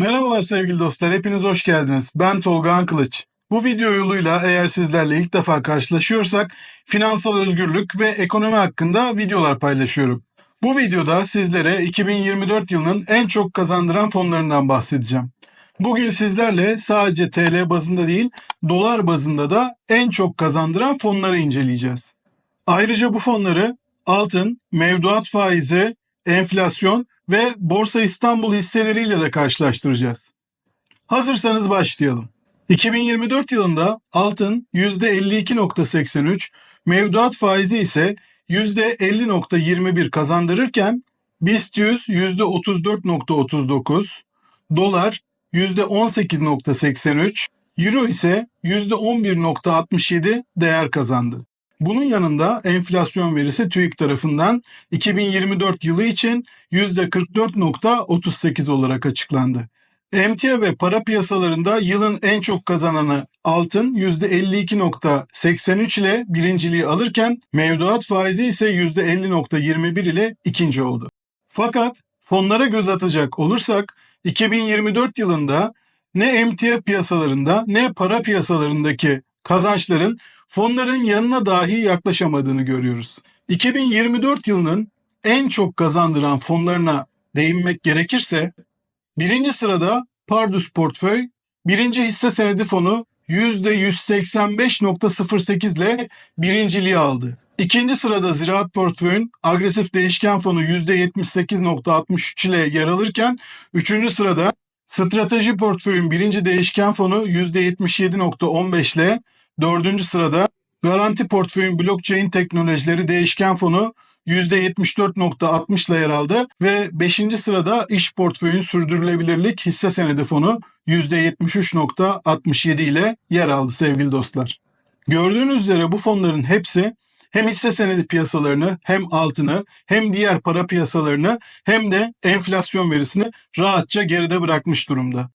Merhabalar sevgili dostlar, hepiniz hoş geldiniz. Ben Tolga Ankılıç. Bu video yoluyla eğer sizlerle ilk defa karşılaşıyorsak finansal özgürlük ve ekonomi hakkında videolar paylaşıyorum. Bu videoda sizlere 2024 yılının en çok kazandıran fonlarından bahsedeceğim. Bugün sizlerle sadece TL bazında değil, dolar bazında da en çok kazandıran fonları inceleyeceğiz. Ayrıca bu fonları altın, mevduat faizi, enflasyon ve Borsa İstanbul hisseleriyle de karşılaştıracağız. Hazırsanız başlayalım. 2024 yılında altın %52.83, mevduat faizi ise %50.21 kazandırırken BIST 100 %34.39, dolar %18.83, euro ise %11.67 değer kazandı. Bunun yanında enflasyon verisi TÜİK tarafından 2024 yılı için %44.38 olarak açıklandı. Emtia ve para piyasalarında yılın en çok kazananı altın %52.83 ile birinciliği alırken mevduat faizi ise %50.21 ile ikinci oldu. Fakat fonlara göz atacak olursak 2024 yılında ne emtia piyasalarında ne para piyasalarındaki kazançların fonların yanına dahi yaklaşamadığını görüyoruz. 2024 yılının en çok kazandıran fonlarına değinmek gerekirse birinci sırada Pardus Portföy, birinci hisse senedi fonu %185.08 ile birinciliği aldı. İkinci sırada Ziraat Portföy'ün agresif değişken fonu %78.63 ile yer alırken, üçüncü sırada Strateji Portföy'ün birinci değişken fonu %77.15 ile, dördüncü sırada Garanti Portföy'ün blockchain teknolojileri değişken fonu %74.60 ile yer aldı ve 5. sırada iş portföyün sürdürülebilirlik hisse senedi fonu %73.67 ile yer aldı sevgili dostlar. Gördüğünüz üzere bu fonların hepsi hem hisse senedi piyasalarını hem altını hem diğer para piyasalarını hem de enflasyon verisini rahatça geride bırakmış durumda.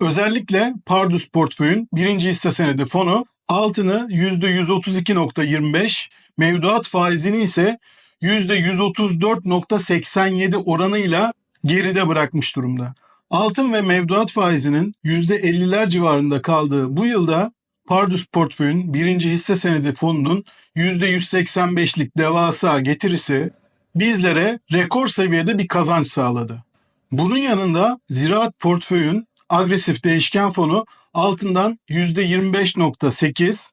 Özellikle Pardus portföyün birinci hisse senedi fonu altını %132.25, mevduat faizini ise %134.87 oranıyla geride bırakmış durumda. Altın ve mevduat faizinin %50'ler civarında kaldığı bu yılda Pardus portföyün birinci hisse senedi fonunun %185'lik devasa getirisi bizlere rekor seviyede bir kazanç sağladı. Bunun yanında ziraat portföyün agresif değişken fonu altından %25.8,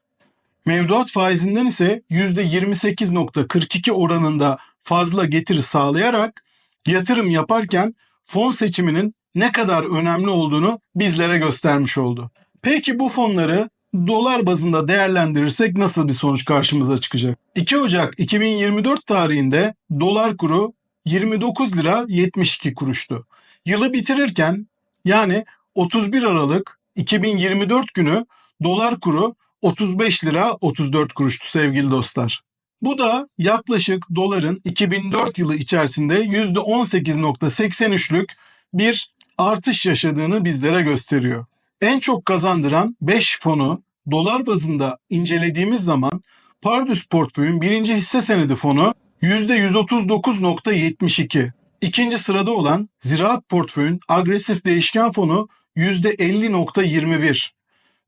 mevduat faizinden ise %28.42 oranında fazla getiri sağlayarak yatırım yaparken fon seçiminin ne kadar önemli olduğunu bizlere göstermiş oldu. Peki bu fonları dolar bazında değerlendirirsek nasıl bir sonuç karşımıza çıkacak? 2 Ocak 2024 tarihinde dolar kuru 29 lira 72 kuruştu. Yılı bitirirken yani 31 Aralık 2024 günü dolar kuru 35 lira 34 kuruştu sevgili dostlar. Bu da yaklaşık doların 2004 yılı içerisinde %18.83'lük bir artış yaşadığını bizlere gösteriyor. En çok kazandıran 5 fonu dolar bazında incelediğimiz zaman Pardus portföyün birinci hisse senedi fonu %139.72. İkinci sırada olan Ziraat portföyün agresif değişken fonu %50.21.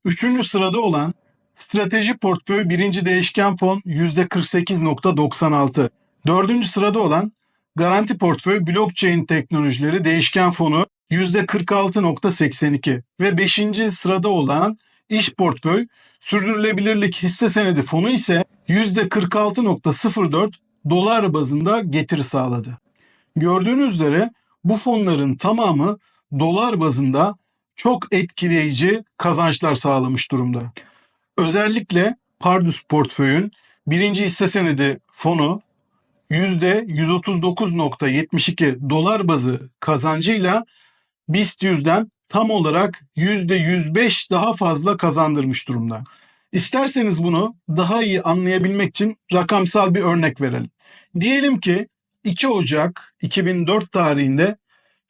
Üçüncü sırada olan Strateji portföy birinci değişken fon %48.96. Dördüncü sırada olan Garanti portföy blockchain teknolojileri değişken fonu %46.82 ve beşinci sırada olan iş portföy sürdürülebilirlik hisse senedi fonu ise %46.04 dolar bazında getiri sağladı. Gördüğünüz üzere bu fonların tamamı dolar bazında çok etkileyici kazançlar sağlamış durumda. Özellikle Pardus portföyün birinci hisse senedi fonu %139.72 dolar bazı kazancıyla BIST 100'den tam olarak %105 daha fazla kazandırmış durumda. İsterseniz bunu daha iyi anlayabilmek için rakamsal bir örnek verelim. Diyelim ki 2 Ocak 2004 tarihinde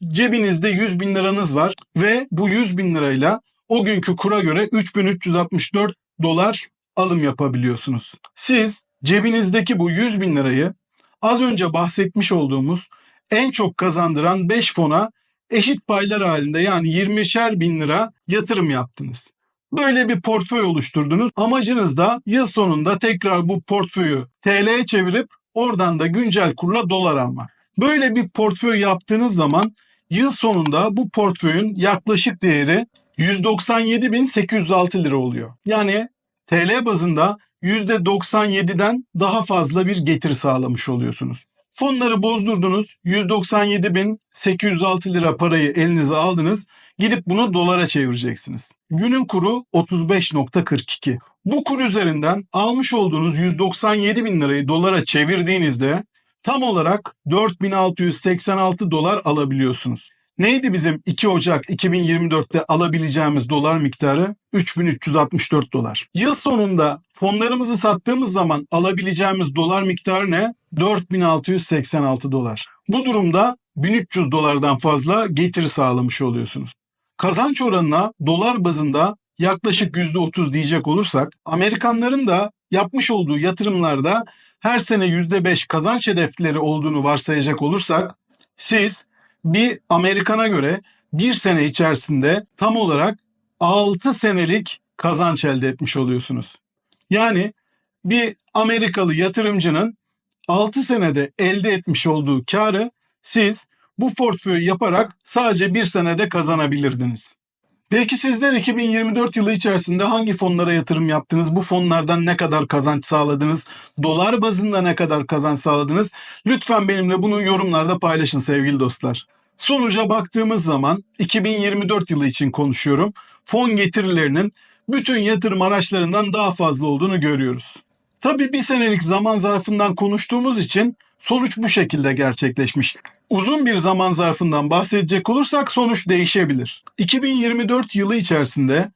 cebinizde 100 bin liranız var ve bu 100 bin lirayla o günkü kura göre 3364 dolar alım yapabiliyorsunuz. Siz cebinizdeki bu 100 bin lirayı az önce bahsetmiş olduğumuz en çok kazandıran 5 fona eşit paylar halinde yani 20'şer bin lira yatırım yaptınız. Böyle bir portföy oluşturdunuz. Amacınız da yıl sonunda tekrar bu portföyü TL'ye çevirip oradan da güncel kurla dolar almak. Böyle bir portföy yaptığınız zaman yıl sonunda bu portföyün yaklaşık değeri 197.806 lira oluyor. Yani TL bazında %97'den daha fazla bir getiri sağlamış oluyorsunuz. Fonları bozdurdunuz. 197.806 lira parayı elinize aldınız. Gidip bunu dolara çevireceksiniz. Günün kuru 35.42. Bu kur üzerinden almış olduğunuz 197 bin lirayı dolara çevirdiğinizde tam olarak 4686 dolar alabiliyorsunuz. Neydi bizim 2 Ocak 2024'te alabileceğimiz dolar miktarı? 3364 dolar. Yıl sonunda fonlarımızı sattığımız zaman alabileceğimiz dolar miktarı ne? 4686 dolar. Bu durumda 1300 dolardan fazla getiri sağlamış oluyorsunuz. Kazanç oranına dolar bazında yaklaşık %30 diyecek olursak Amerikanların da yapmış olduğu yatırımlarda her sene %5 kazanç hedefleri olduğunu varsayacak olursak siz bir Amerikan'a göre bir sene içerisinde tam olarak 6 senelik kazanç elde etmiş oluyorsunuz. Yani bir Amerikalı yatırımcının 6 senede elde etmiş olduğu karı siz bu portföyü yaparak sadece bir senede kazanabilirdiniz. Peki sizler 2024 yılı içerisinde hangi fonlara yatırım yaptınız? Bu fonlardan ne kadar kazanç sağladınız? Dolar bazında ne kadar kazanç sağladınız? Lütfen benimle bunu yorumlarda paylaşın sevgili dostlar. Sonuca baktığımız zaman 2024 yılı için konuşuyorum. Fon getirilerinin bütün yatırım araçlarından daha fazla olduğunu görüyoruz. Tabii bir senelik zaman zarfından konuştuğumuz için sonuç bu şekilde gerçekleşmiş. Uzun bir zaman zarfından bahsedecek olursak sonuç değişebilir. 2024 yılı içerisinde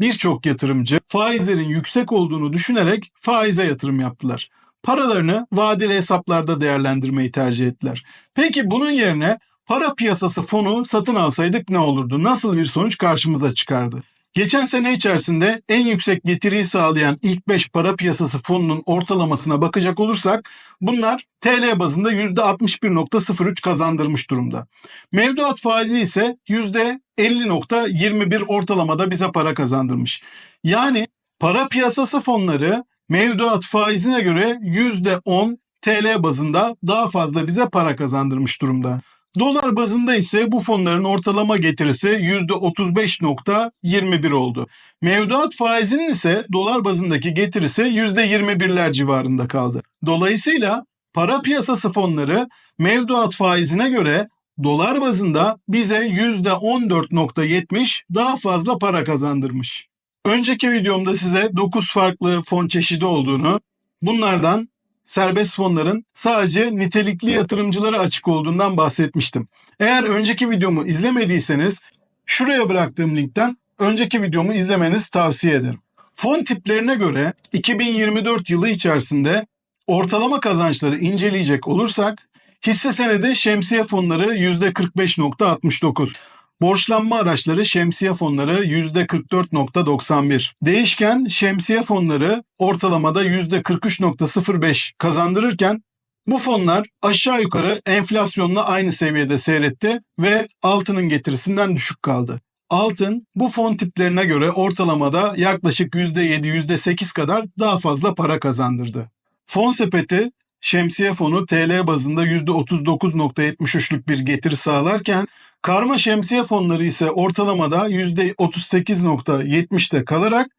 birçok yatırımcı faizlerin yüksek olduğunu düşünerek faize yatırım yaptılar. Paralarını vadeli hesaplarda değerlendirmeyi tercih ettiler. Peki bunun yerine para piyasası fonu satın alsaydık ne olurdu? Nasıl bir sonuç karşımıza çıkardı? Geçen sene içerisinde en yüksek getiriyi sağlayan ilk 5 para piyasası fonunun ortalamasına bakacak olursak bunlar TL bazında %61.03 kazandırmış durumda. Mevduat faizi ise %50.21 ortalamada bize para kazandırmış. Yani para piyasası fonları mevduat faizine göre %10 TL bazında daha fazla bize para kazandırmış durumda. Dolar bazında ise bu fonların ortalama getirisi %35.21 oldu. Mevduat faizinin ise dolar bazındaki getirisi %21'ler civarında kaldı. Dolayısıyla para piyasası fonları mevduat faizine göre dolar bazında bize %14.70 daha fazla para kazandırmış. Önceki videomda size 9 farklı fon çeşidi olduğunu, bunlardan serbest fonların sadece nitelikli yatırımcılara açık olduğundan bahsetmiştim. Eğer önceki videomu izlemediyseniz şuraya bıraktığım linkten önceki videomu izlemenizi tavsiye ederim. Fon tiplerine göre 2024 yılı içerisinde ortalama kazançları inceleyecek olursak hisse senedi şemsiye fonları %45.69, Borçlanma araçları şemsiye fonları %44.91. Değişken şemsiye fonları ortalamada %43.05 kazandırırken bu fonlar aşağı yukarı enflasyonla aynı seviyede seyretti ve altının getirisinden düşük kaldı. Altın bu fon tiplerine göre ortalamada yaklaşık %7, %8 kadar daha fazla para kazandırdı. Fon sepeti şemsiye fonu TL bazında %39.73'lük bir getiri sağlarken karma şemsiye fonları ise ortalamada %38.70'te kalarak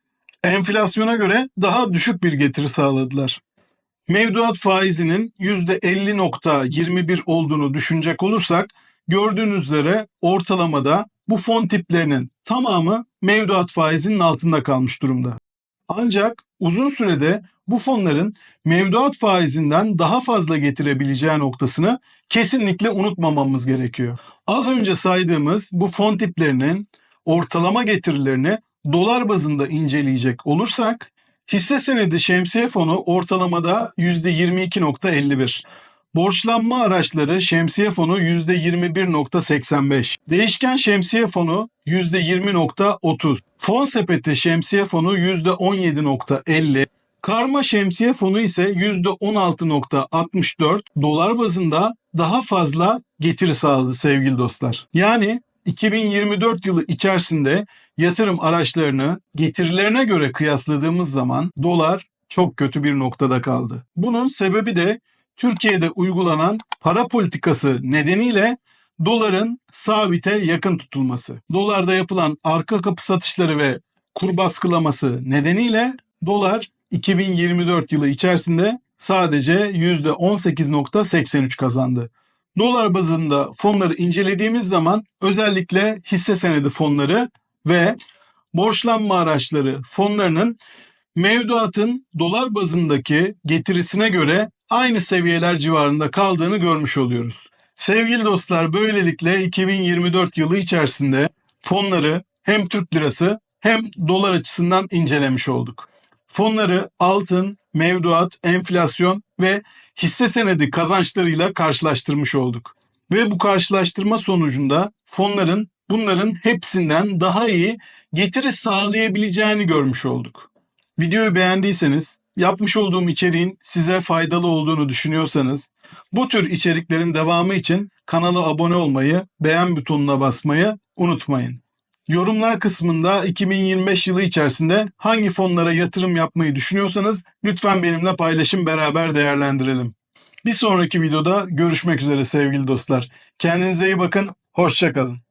enflasyona göre daha düşük bir getiri sağladılar. Mevduat faizinin %50.21 olduğunu düşünecek olursak gördüğünüz üzere ortalamada bu fon tiplerinin tamamı mevduat faizinin altında kalmış durumda. Ancak uzun sürede bu fonların mevduat faizinden daha fazla getirebileceği noktasını kesinlikle unutmamamız gerekiyor. Az önce saydığımız bu fon tiplerinin ortalama getirilerini dolar bazında inceleyecek olursak hisse senedi şemsiye fonu ortalamada %22.51. Borçlanma araçları şemsiye fonu %21.85. Değişken şemsiye fonu %20.30. Fon sepeti şemsiye fonu %17.50. Karma şemsiye fonu ise %16.64 dolar bazında daha fazla getiri sağladı sevgili dostlar. Yani 2024 yılı içerisinde yatırım araçlarını getirilerine göre kıyasladığımız zaman dolar çok kötü bir noktada kaldı. Bunun sebebi de Türkiye'de uygulanan para politikası nedeniyle doların sabite yakın tutulması. Dolarda yapılan arka kapı satışları ve kur baskılaması nedeniyle dolar 2024 yılı içerisinde sadece %18.83 kazandı. Dolar bazında fonları incelediğimiz zaman özellikle hisse senedi fonları ve borçlanma araçları fonlarının mevduatın dolar bazındaki getirisine göre aynı seviyeler civarında kaldığını görmüş oluyoruz. Sevgili dostlar böylelikle 2024 yılı içerisinde fonları hem Türk lirası hem dolar açısından incelemiş olduk. Fonları altın, mevduat, enflasyon ve hisse senedi kazançlarıyla karşılaştırmış olduk. Ve bu karşılaştırma sonucunda fonların bunların hepsinden daha iyi getiri sağlayabileceğini görmüş olduk. Videoyu beğendiyseniz, yapmış olduğum içeriğin size faydalı olduğunu düşünüyorsanız, bu tür içeriklerin devamı için kanala abone olmayı, beğen butonuna basmayı unutmayın. Yorumlar kısmında 2025 yılı içerisinde hangi fonlara yatırım yapmayı düşünüyorsanız lütfen benimle paylaşın beraber değerlendirelim. Bir sonraki videoda görüşmek üzere sevgili dostlar. Kendinize iyi bakın, hoşçakalın.